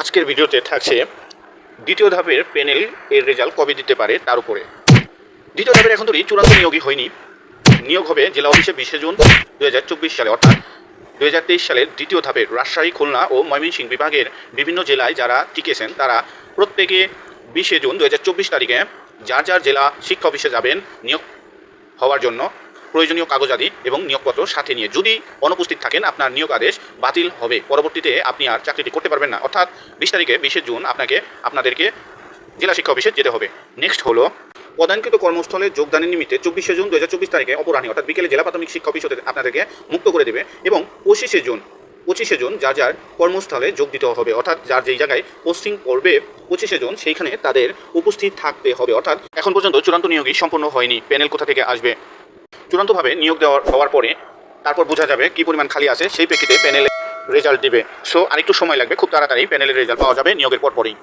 আজকের ভিডিওতে থাকছে দ্বিতীয় ধাপের প্যানেল এর রেজাল্ট কবে দিতে পারে তার উপরে। দ্বিতীয় ধাপের এখন ধরি চূড়ান্ত নিয়োগই হয়নি। নিয়োগ হবে জেলা অফিসে বিশে জুন দু হাজার চব্বিশ সালে, অর্থাৎ দু হাজার তেইশ সালের দ্বিতীয় ধাপের রাজশাহী, খুলনা ও ময়মনসিংহ বিভাগের বিভিন্ন জেলায় যারা টিকেছেন, তারা প্রত্যেকে বিশে জুন দু হাজার চব্বিশ তারিখে যার যার জেলা শিক্ষা অফিসে যাবেন নিয়োগ হওয়ার জন্য। প্রয়োজনীয় কাগজাদি এবং নিয়োগপত্র সাথে নিয়ে। যদি অনুপস্থিত থাকেন, আপনার নিয়োগ আদেশ বাতিল হবে। পরবর্তীতে আপনি আর চাকরিটি করতে পারবেন না। অর্থাৎ বিশ তারিখে বিশে জুন আপনাকে, আপনাদেরকে জেলা শিক্ষা অফিসে যেতে হবে। নেক্সট হলো প্রদানকৃত কর্মস্থলে যোগদানের নিমিত্তে চব্বিশে জুন দু হাজার চব্বিশ তারিখে অপরাহ্নে অর্থাৎ বিকেলে জেলা প্রাথমিক শিক্ষা অফিস আপনাদেরকে মুক্ত করে দেবে এবং পঁচিশে জুন পঁচিশে জুন যার যার কর্মস্থলে যোগ দিতে হবে, অর্থাৎ যার যেই জায়গায় পোস্টিং পড়বে, পঁচিশে জুন সেইখানে তাদের উপস্থিত থাকতে হবে। অর্থাৎ এখন পর্যন্ত চূড়ান্ত নিয়োগই সম্পূর্ণ হয়নি। প্যানেল কোথা থেকে আসবে? চূড়ান্তভাবে নিয়োগ দেওয়া হওয়ার পরে তারপর বোঝা যাবে কি পরিমাণ খালি আছে, সেই প্রেক্ষিতে প্যানেলে রেজাল্ট দিবে। সো আরেকটু সময় লাগবে, খুব তাড়াতাড়ি প্যানেলের রেজাল্ট পাওয়া যাবে, নিয়োগের পর পরই